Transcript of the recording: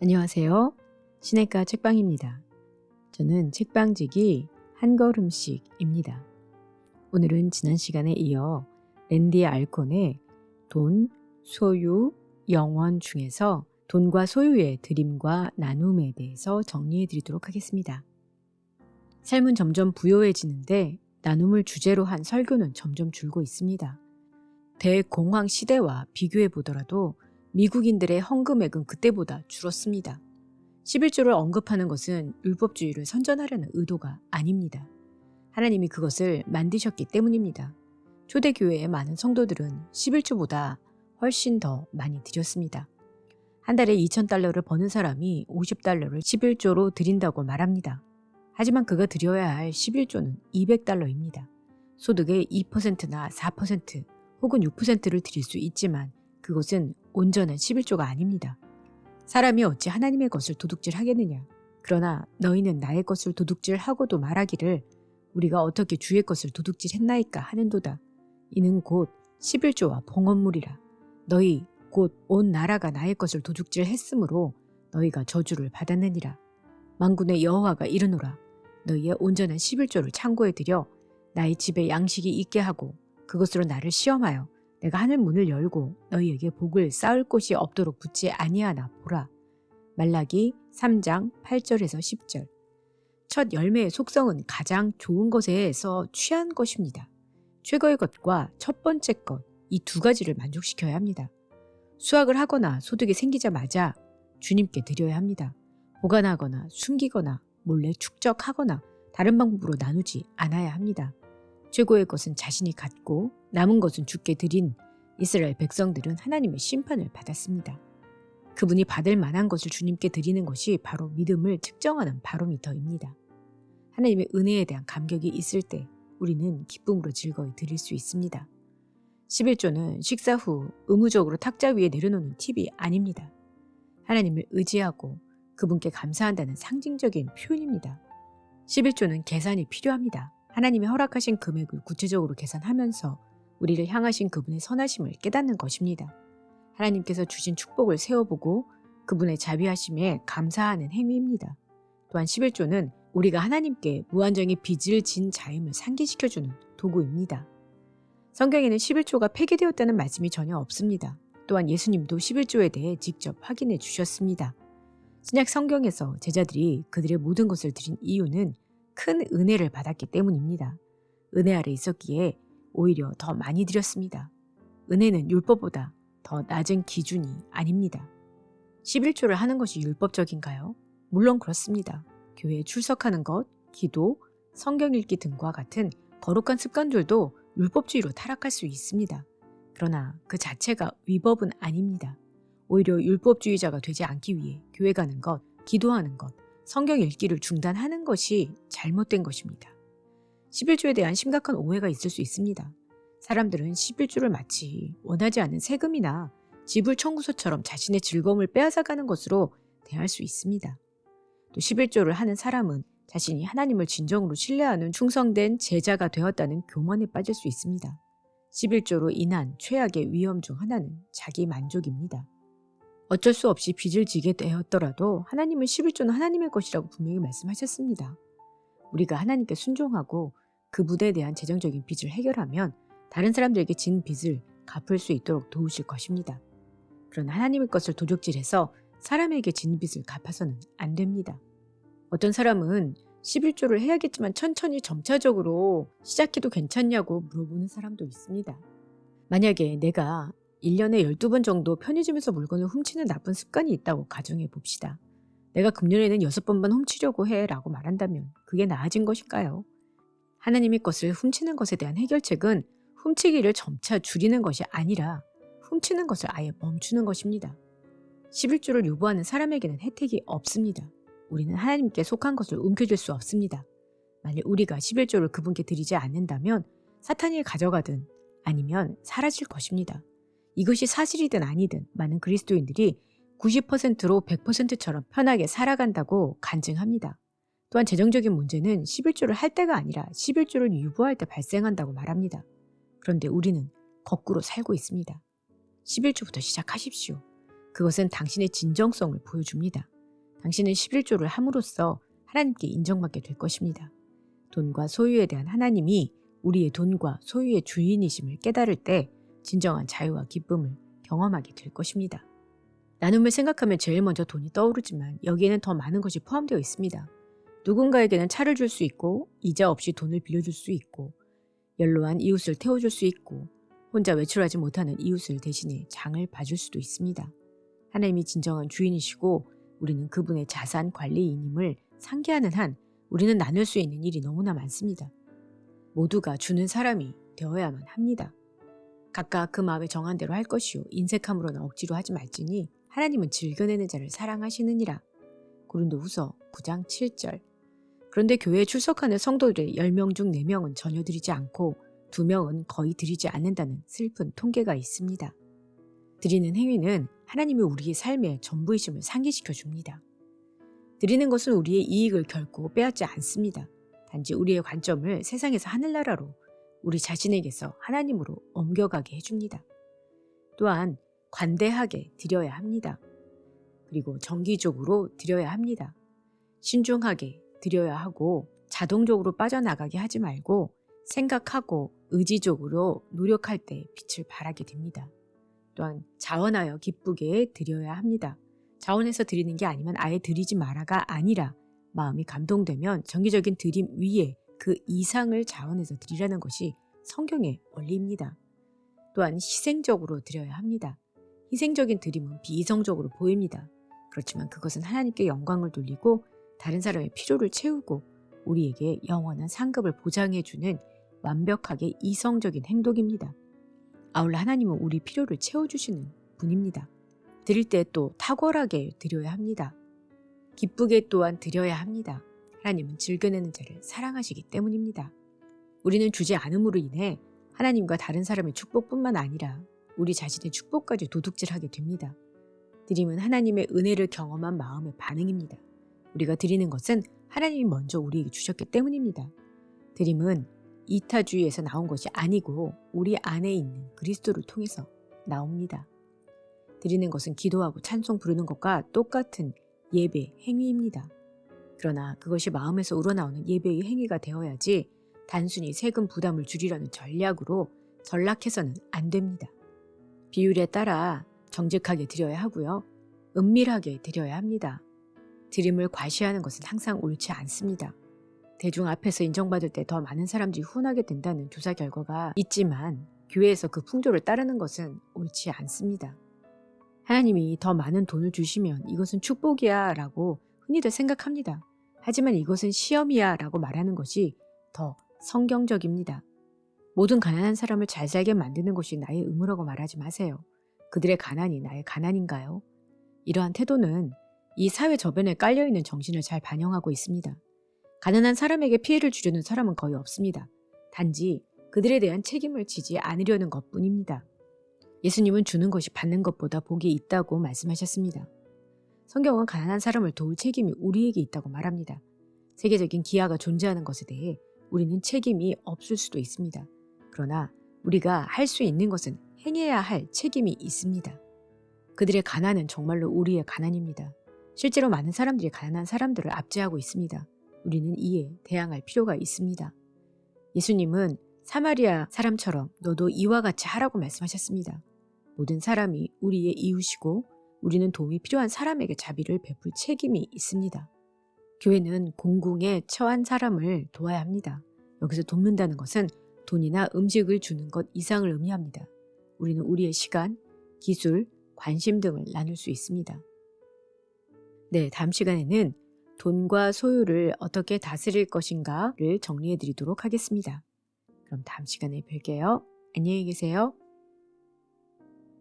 안녕하세요. 시내가 책방입니다. 저는 책방지기 한 걸음씩입니다. 오늘은 지난 시간에 이어 랜디 알콘의 돈, 소유, 영원 중에서 돈과 소유의 드림과 나눔에 대해서 정리해 드리도록 하겠습니다. 삶은 점점 부요해지는데 나눔을 주제로 한 설교는 점점 줄고 있습니다. 대공황 시대와 비교해 보더라도 미국인들의 헌금액은 그때보다 줄었습니다. 11조를 언급하는 것은 율법주의를 선전하려는 의도가 아닙니다. 하나님이 그것을 만드셨기 때문입니다. 초대교회의 많은 성도들은 11조보다 훨씬 더 많이 드렸습니다. 한 달에 2,000달러를 버는 사람이 50달러를 11조로 드린다고 말합니다. 하지만 그가 드려야 할 11조는 200달러입니다. 소득의 2%나 4% 혹은 6%를 드릴 수 있지만 그것은 온전한 11조가 아닙니다. 사람이 어찌 하나님의 것을 도둑질 하겠느냐. 그러나 너희는 나의 것을 도둑질 하고도 말하기를 우리가 어떻게 주의 것을 도둑질 했나이까 하는도다. 이는 곧 11조와 봉헌물이라. 너희 곧 온 나라가 나의 것을 도둑질 했으므로 너희가 저주를 받았느니라. 만군의 여호와가 이르노라. 너희의 온전한 11조를 창고에 들여 나의 집에 양식이 있게 하고 그것으로 나를 시험하여 내가 하늘 문을 열고 너희에게 복을 쌓을 곳이 없도록 붙지 아니하나 보라. 말라기 3장 8절에서 10절. 첫 열매의 속성은 가장 좋은 것에서 취한 것입니다. 최고의 것과 첫 번째 것, 이 두 가지를 만족시켜야 합니다. 수확을 하거나 소득이 생기자마자 주님께 드려야 합니다. 보관하거나 숨기거나 몰래 축적하거나 다른 방법으로 나누지 않아야 합니다. 최고의 것은 자신이 갖고 남은 것은 주께 드린 이스라엘 백성들은 하나님의 심판을 받았습니다. 그분이 받을 만한 것을 주님께 드리는 것이 바로 믿음을 측정하는 바로미터입니다. 하나님의 은혜에 대한 감격이 있을 때 우리는 기쁨으로 즐거이 드릴 수 있습니다. 11조는 식사 후 의무적으로 탁자 위에 내려놓는 팁이 아닙니다. 하나님을 의지하고 그분께 감사한다는 상징적인 표현입니다. 11조는 계산이 필요합니다. 하나님이 허락하신 금액을 구체적으로 계산하면서 우리를 향하신 그분의 선하심을 깨닫는 것입니다. 하나님께서 주신 축복을 세워보고 그분의 자비하심에 감사하는 행위입니다. 또한 11조는 우리가 하나님께 무한정의 빚을 진 자임을 상기시켜주는 도구입니다. 성경에는 11조가 폐기되었다는 말씀이 전혀 없습니다. 또한 예수님도 11조에 대해 직접 확인해 주셨습니다. 신약 성경에서 제자들이 그들의 모든 것을 드린 이유는 큰 은혜를 받았기 때문입니다. 은혜 아래 있었기에 오히려 더 많이 드렸습니다. 은혜는 율법보다 더 낮은 기준이 아닙니다. 11조를 하는 것이 율법적인가요? 물론 그렇습니다. 교회에 출석하는 것, 기도, 성경 읽기 등과 같은 거룩한 습관들도 율법주의로 타락할 수 있습니다. 그러나 그 자체가 위법은 아닙니다. 오히려 율법주의자가 되지 않기 위해 교회 가는 것, 기도하는 것, 성경 읽기를 중단하는 것이 잘못된 것입니다. 11조에 대한 심각한 오해가 있을 수 있습니다. 사람들은 11조를 마치 원하지 않는 세금이나 지불 청구서처럼 자신의 즐거움을 빼앗아가는 것으로 대할 수 있습니다. 또 11조를 하는 사람은 자신이 하나님을 진정으로 신뢰하는 충성된 제자가 되었다는 교만에 빠질 수 있습니다. 11조로 인한 최악의 위험 중 하나는 자기 만족입니다. 어쩔 수 없이 빚을 지게 되었더라도 하나님은 11조는 하나님의 것이라고 분명히 말씀하셨습니다. 우리가 하나님께 순종하고 그 무대에 대한 재정적인 빚을 해결하면 다른 사람들에게 진 빚을 갚을 수 있도록 도우실 것입니다. 그러나 하나님의 것을 도둑질해서 사람에게 진 빚을 갚아서는 안 됩니다. 어떤 사람은 11조를 해야겠지만 천천히 점차적으로 시작해도 괜찮냐고 물어보는 사람도 있습니다. 만약에 내가 1년에 12번 정도 편의점에서 물건을 훔치는 나쁜 습관이 있다고 가정해 봅시다. 내가 금년에는 6번만 훔치려고 해 라고 말한다면 그게 나아진 것일까요? 하나님의 것을 훔치는 것에 대한 해결책은 훔치기를 점차 줄이는 것이 아니라 훔치는 것을 아예 멈추는 것입니다. 11조를 유보하는 사람에게는 혜택이 없습니다. 우리는 하나님께 속한 것을 움켜쥘 수 없습니다. 만약 우리가 11조를 그분께 드리지 않는다면 사탄이 가져가든 아니면 사라질 것입니다. 이것이 사실이든 아니든 많은 그리스도인들이 90%로 100%처럼 편하게 살아간다고 간증합니다. 또한 재정적인 문제는 11조를 할 때가 아니라 11조를 유보할 때 발생한다고 말합니다. 그런데 우리는 거꾸로 살고 있습니다. 11조부터 시작하십시오. 그것은 당신의 진정성을 보여줍니다. 당신은 11조를 함으로써 하나님께 인정받게 될 것입니다. 돈과 소유에 대한 하나님이 우리의 돈과 소유의 주인이심을 깨달을 때 진정한 자유와 기쁨을 경험하게 될 것입니다. 나눔을 생각하면 제일 먼저 돈이 떠오르지만 여기에는 더 많은 것이 포함되어 있습니다. 누군가에게는 차를 줄 수 있고 이자 없이 돈을 빌려줄 수 있고 연로한 이웃을 태워줄 수 있고 혼자 외출하지 못하는 이웃을 대신해 장을 봐줄 수도 있습니다. 하나님이 진정한 주인이시고 우리는 그분의 자산 관리인임을 상기하는 한 우리는 나눌 수 있는 일이 너무나 많습니다. 모두가 주는 사람이 되어야만 합니다. 각각 그 마음에 정한 대로 할 것이요 인색함으로는 억지로 하지 말지니 하나님은 즐겨내는 자를 사랑하시느니라. 고린도 후서 9장 7절 그런데 교회에 출석하는 성도들의 10명 중 4명은 전혀 드리지 않고 2명은 거의 드리지 않는다는 슬픈 통계가 있습니다. 드리는 행위는 하나님이 우리의 삶의 전부이심을 상기시켜 줍니다. 드리는 것은 우리의 이익을 결코 빼앗지 않습니다. 단지 우리의 관점을 세상에서 하늘나라로 우리 자신에게서 하나님으로 옮겨가게 해줍니다. 또한 관대하게 드려야 합니다. 그리고 정기적으로 드려야 합니다. 신중하게 드려야 하고 자동적으로 빠져나가게 하지 말고 생각하고 의지적으로 노력할 때 빛을 발하게 됩니다. 또한 자원하여 기쁘게 드려야 합니다. 자원해서 드리는 게 아니면 아예 드리지 마라가 아니라 마음이 감동되면 정기적인 드림 위에 그 이상을 자원해서 드리라는 것이 성경의 원리입니다. 또한 희생적으로 드려야 합니다. 희생적인 드림은 비이성적으로 보입니다. 그렇지만 그것은 하나님께 영광을 돌리고 다른 사람의 필요를 채우고 우리에게 영원한 상급을 보장해주는 완벽하게 이성적인 행동입니다. 아울러 하나님은 우리 필요를 채워주시는 분입니다. 드릴 때 또 탁월하게 드려야 합니다. 기쁘게 또한 드려야 합니다. 하나님은 즐겨내는 자를 사랑하시기 때문입니다. 우리는 주지 않음으로 인해 하나님과 다른 사람의 축복뿐만 아니라 우리 자신의 축복까지 도둑질하게 됩니다. 드림은 하나님의 은혜를 경험한 마음의 반응입니다. 우리가 드리는 것은 하나님이 먼저 우리에게 주셨기 때문입니다. 드림은 이타주의에서 나온 것이 아니고 우리 안에 있는 그리스도를 통해서 나옵니다. 드리는 것은 기도하고 찬송 부르는 것과 똑같은 예배 행위입니다. 그러나 그것이 마음에서 우러나오는 예배의 행위가 되어야지 단순히 세금 부담을 줄이려는 전략으로 전락해서는 안 됩니다. 비율에 따라 정직하게 드려야 하고요. 은밀하게 드려야 합니다. 드림을 과시하는 것은 항상 옳지 않습니다. 대중 앞에서 인정받을 때 더 많은 사람들이 훈하게 된다는 조사 결과가 있지만 교회에서 그 풍조를 따르는 것은 옳지 않습니다. 하나님이 더 많은 돈을 주시면 이것은 축복이야 라고 흔히들 생각합니다. 하지만 이것은 시험이야 라고 말하는 것이 더 성경적입니다. 모든 가난한 사람을 잘 살게 만드는 것이 나의 의무라고 말하지 마세요. 그들의 가난이 나의 가난인가요? 이러한 태도는 이 사회 저변에 깔려있는 정신을 잘 반영하고 있습니다. 가난한 사람에게 피해를 주려는 사람은 거의 없습니다. 단지 그들에 대한 책임을 지지 않으려는 것 뿐입니다. 예수님은 주는 것이 받는 것보다 복이 있다고 말씀하셨습니다. 성경은 가난한 사람을 도울 책임이 우리에게 있다고 말합니다. 세계적인 기아가 존재하는 것에 대해 우리는 책임이 없을 수도 있습니다. 그러나 우리가 할 수 있는 것은 행해야 할 책임이 있습니다. 그들의 가난은 정말로 우리의 가난입니다. 실제로 많은 사람들이 가난한 사람들을 압제하고 있습니다. 우리는 이에 대항할 필요가 있습니다. 예수님은 사마리아 사람처럼 너도 이와 같이 하라고 말씀하셨습니다. 모든 사람이 우리의 이웃이고 우리는 도움이 필요한 사람에게 자비를 베풀 책임이 있습니다. 교회는 공궁에 처한 사람을 도와야 합니다. 여기서 돕는다는 것은 돈이나 음식을 주는 것 이상을 의미합니다. 우리는 우리의 시간, 기술, 관심 등을 나눌 수 있습니다. 네, 다음 시간에는 돈과 소유를 어떻게 다스릴 것인가를 정리해 드리도록 하겠습니다. 그럼 다음 시간에 뵐게요. 안녕히 계세요.